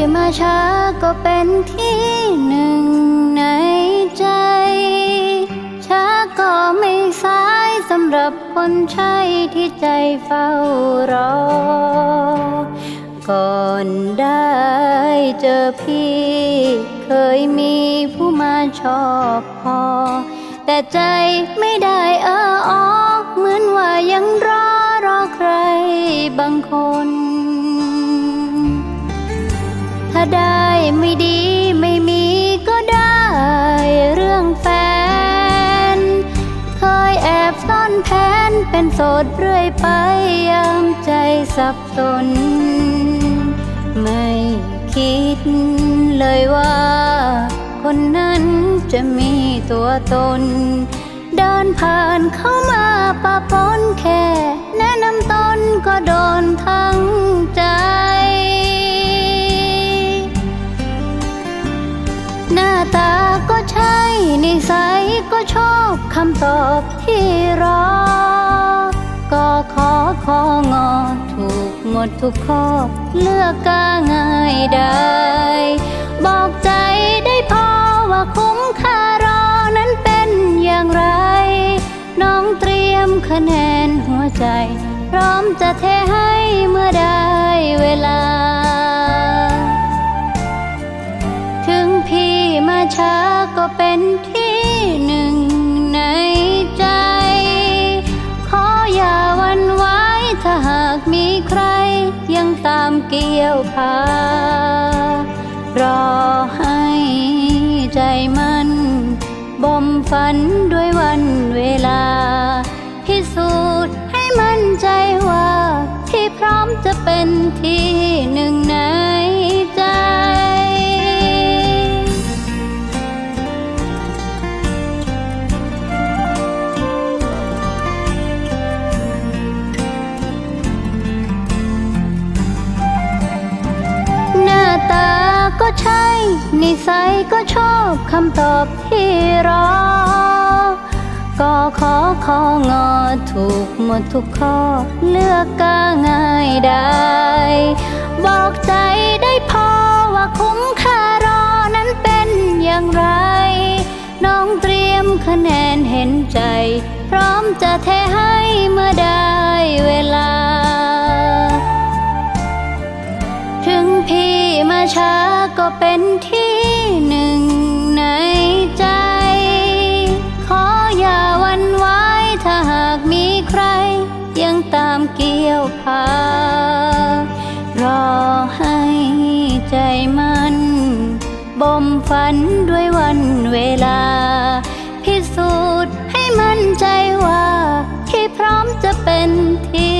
ผีมาช้าก็เป็นที่หนึ่งในใจ ช้าก็ไม่สายสำหรับคนใช่ที่ใจเฝ้ารอ ก่อนได้เจอพี่ เคยมีผู้มาชอบพอ แต่ใจไม่ได้เออออ ไม่ดีไม่มีก็ได้เรื่องแฟน เคยแอบซ่อนแผนเป็นโสดเรื่อยไปยามใจสับสน ไม่คิดเลยว่า คนนั้นจะมีตัวตน เดินผ่านเข้ามาปะปนแค่ หน้าตาก็ใช่ นิสัยก็ชอบคำตอบที่รอ ก็ขอของอถูกหมดทุกข้อ เลือกกาง่ายได้ บอกใจได้พอว่าคุ้มค่ารอนั้นเป็นอย่างไร น้องเตรียมคะแนนหัวใจ พร้อมจะเทให้เมื่อได้เวลา ช้าก็เป็นที่หนึ่งในใจ ขออย่าวันไว้ถ้าหากมีใคร ยังตามเกี่ยวพารอให้ใจมันบ่มฝันด้วยวันเวลา พิสูจน์ให้มั่นใจว่าที่พร้อมจะเป็นที่ นิสัยก็ชอบคำตอบที่รอ ก็ขอของอถูกหมดทุกข้อ เลือกกาง่ายได้ บอกใจได้พอว่าคุ้มค่ารอนั้นเป็นอย่างไร น้องเตรียมคะแนนเห็นใจ พร้อมจะเทให้เมื่อได้เวลา ถึงพี่มาช้า เป็นที่หนึ่งในใจ ขออย่าวันไว้ถ้าหากมีใคร ยังตามเกี่ยวพารอให้ใจมันบ่มฝันด้วยวันเวลา พิสูจน์ให้มั่นใจว่า ที่พร้อมจะเป็นที่